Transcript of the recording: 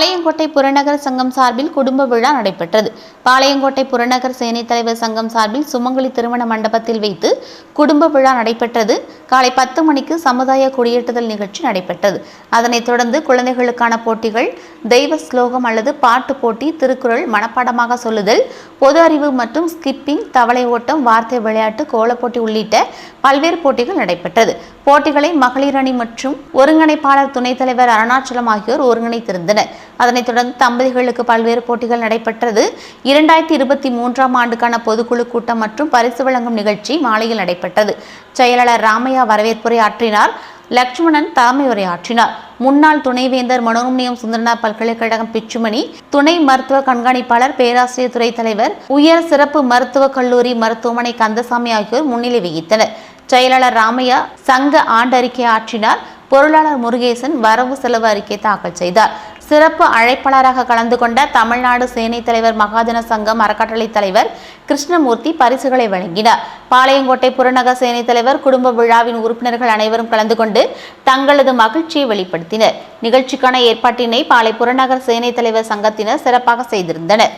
பாளையங்கோட்டை புறநகர் சங்கம் சார்பில் குடும்ப விழா நடைபெற்றது. பாளையங்கோட்டை புறநகர் சேனை தலைவர் சங்கம் சார்பில் சுமங்கலி திருமண மண்டபத்தில் வைத்து குடும்ப விழா நடைபெற்றது. காலை பத்து மணிக்கு சமுதாய குடியேற்றுதல் நிகழ்ச்சி நடைபெற்றது. அதனைத் தொடர்ந்து குழந்தைகளுக்கான போட்டிகள் தெய்வ ஸ்லோகம் அல்லது பாட்டு போட்டி திருக்குறள் மனப்பாடமாக சொல்லுதல் பொது அறிவு மற்றும் ஸ்கிப்பிங் தவளை ஓட்டம் வார்த்தை விளையாட்டு கோலப்போட்டி உள்ளிட்ட பல்வேறு போட்டிகள் நடைபெற்றது. போட்டிகளை மகளிர் அணி மற்றும் ஒருங்கிணைப்பாளர் துணைத் தலைவர் அருணாச்சலம் ஆகியோர் ஒருங்கிணைத்திருந்தனர். அதனைத் தொடர்ந்து தம்பதிகளுக்கு பல்வேறு போட்டிகள் நடைபெற்றது. இரண்டாயிரத்தி இருபத்தி மூன்றாம் ஆண்டுக்கான பொதுக்குழு கூட்டம் மற்றும் பரிசு வழங்கும் நிகழ்ச்சி மாலையில் நடைபெற்றது. செயலாளர் ராமையா வரவேற்புரை ஆற்றினார். லட்சுமணன் தலைமை உரையாற்றினார் முன்னாள் துணைவேந்தர் மனோன்மணியம் சுந்தரனார் பல்கலைக்கழகம் பிச்சுமணி துணை மருத்துவ கண்காணிப்பாளர் பேராசிரியர் துறை தலைவர் உயர் சிறப்பு மருத்துவக் கல்லூரி மருத்துவமனை கந்தசாமி ஆகியோர் முன்னிலை வகித்தனர். செயலாளர் ராமையா சங்க ஆண்டறிக்கை ஆற்றினார் பொருளாளர் முருகேசன் வரவு செலவு அறிக்கை தாக்கல் செய்தார். சிறப்பு அழைப்பாளராக கலந்து கொண்ட தமிழ்நாடு சேனை தலைவர் மகாஜன சங்கம் அறக்கட்டளை தலைவர் கிருஷ்ணமூர்த்தி பரிசுகளை வழங்கினார். பாளையங்கோட்டை புறநகர் சேனை தலைவர் குடும்ப விழாவின் உறுப்பினர்கள் அனைவரும் கலந்து கொண்டு தங்களது மகிழ்ச்சியை வெளிப்படுத்தினர். நிகழ்ச்சிக்கான ஏற்பாட்டினை பாளை புறநகர் சேனை தலைவர் சங்கத்தினர் சிறப்பாக செய்திருந்தனர்.